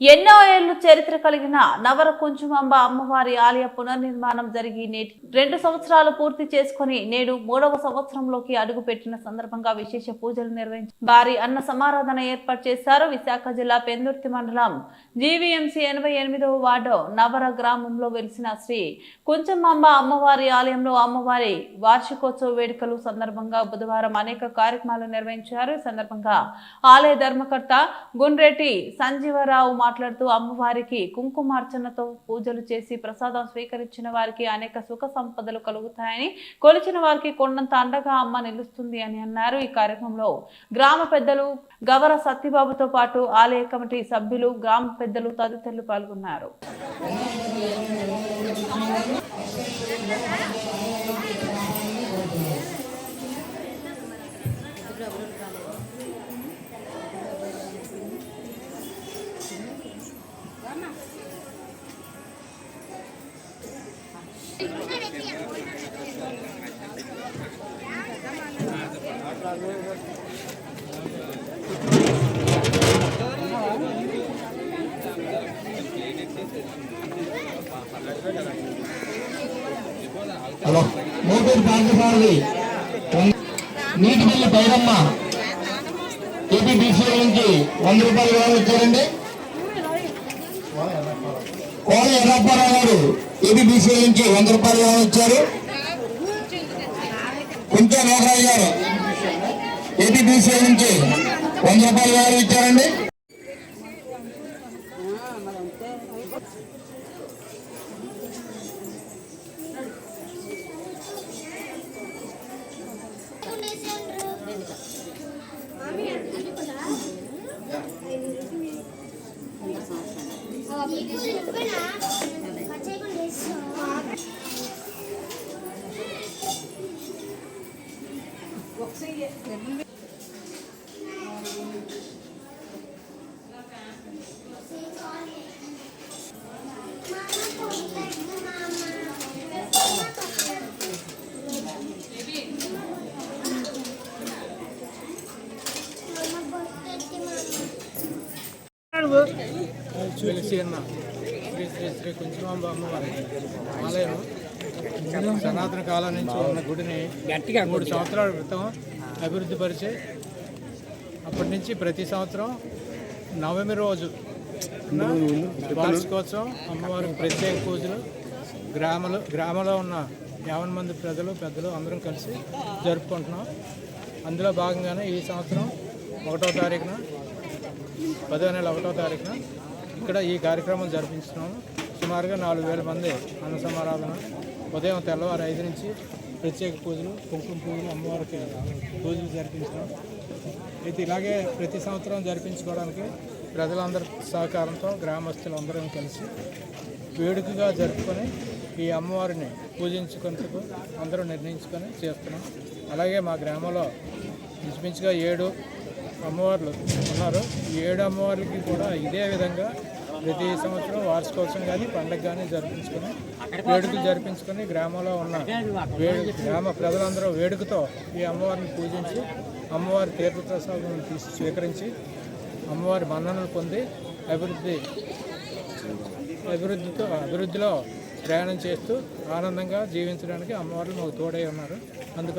ఎన్నో ఏళ్ళు చరిత్ర కలిగిన నవర కుంచుమంబ అమ్మవారి ఆలయ పునర్నిర్మాణం జరిగి నేటి రెండు సంవత్సరాలు పూర్తి చేసుకుని నేడు మూడవ సంవత్సరంలోకి అడుగు పెట్టిన సందర్భంగా విశేష పూజలు నిర్వహించి భారీ అన్న సమారాధన ఏర్పాటు చేశారు విశాఖ జిల్లా పెందుర్తి మండలం జీవీఎంసీ ఎనభై ఎనిమిదవ వార్డు నవర గ్రామంలో వెలిసిన శ్రీ కుంచమాంబ అమ్మవారి ఆలయంలో అమ్మవారి వార్షికోత్సవ వేడుకలు సందర్భంగా బుధవారం అనేక కార్యక్రమాలు నిర్వహించారు. ఈ సందర్భంగా ఆలయ ధర్మకర్త గుండ్రెడ్డి సంజీవరావు మాట్లాడుతూ అమ్మవారికి కుంకుమార్చనతో పూజలు చేసి ప్రసాదం స్వీకరించిన వారికి అనేక సుఖ సంపదలు కలుగుతాయని కొలిచిన వారికి కొండంత అండగా అమ్మ నిలుస్తుంది అని అన్నారు. ఈ కార్యక్రమంలో గ్రామ పెద్దలు గవర సత్యబాబుతో పాటు ఆలయ కమిటీ సభ్యులు గ్రామ పెద్దలు తదితరులు పాల్గొన్నారు. హలో మూటూరు పార్థసారథి నీటి బిల్లు పైరమ్మ. ఏపీబీసీ నుంచి వంద రూపాయలు కూడా వచ్చారండి కోడ ఎర్రప్పారావు గారు ఏబిబిసి నుంచి వంద రూపాయలు కూడా వచ్చారు. కుంచా నాగరాజు గారు ఏబిబిసి నుంచి వంద రూపాయలు కూడా ఇచ్చారండి. వెలిసిన శ్రీ శ్రీ శ్రీ కుంచుమాంబ అమ్మవారి ఆలయం సనాతన కాలం నుంచి ఉన్న గుడిని గట్టిగా మూడు సంవత్సరాల క్రితం అభివృద్ధి పరిచి. అప్పటి నుంచి ప్రతి సంవత్సరం నవమి రోజు వార్షికోత్సవం అమ్మవారికి ప్రత్యేక పూజలు గ్రామంలో గ్రామంలో ఉన్న యావన్ మంది ప్రజలు పెద్దలు అందరం కలిసి జరుపుకుంటున్నాం. అందులో భాగంగానే ఈ సంవత్సరం ఒకటో తారీఖున పదో నెల ఒకటో తారీఖున ఇక్కడ ఈ కార్యక్రమం జరిపించున్నాము సుమారుగా నాలుగు వేల మంది అన్న సమారాధన ఉదయం తెల్లవారు ఐదు నుంచి ప్రత్యేక పూజలు కుంకుమ పూజలు అమ్మవారికి పూజలు జరిపించడం. అయితే ఇలాగే ప్రతి సంవత్సరం జరిపించుకోవడానికి ప్రజలందరి సహకారంతో గ్రామస్తులందరం కలిసి వేడుకగా జరుపుకొని ఈ అమ్మవారిని పూజించుకునేందుకు అందరూ నిర్ణయించుకొని చేస్తున్నాం. అలాగే మా గ్రామంలో ఇంచుమించుగా ఏడు అమ్మవార్లు ఉన్నారు. ఈ ఏడు అమ్మవార్లకి కూడా ఇదే విధంగా ప్రతి సంవత్సరం వార్షికోత్సవం కానీ పండగ కానీ జరిపించుకొని వేడుకలు జరిపించుకొని గ్రామంలో ఉన్న గ్రామ ప్రజలందరూ వేడుకతో ఈ అమ్మవారిని పూజించి అమ్మవారి తీర్థప్రసాదం తీసి స్వీకరించి అమ్మవారి మన్ననలు పొంది అభివృద్ధి అభివృద్ధితో అభివృద్ధిలో ప్రయాణం చేస్తూ ఆనందంగా జీవించడానికి అమ్మవారు మాకు తోడై ఉన్నారు.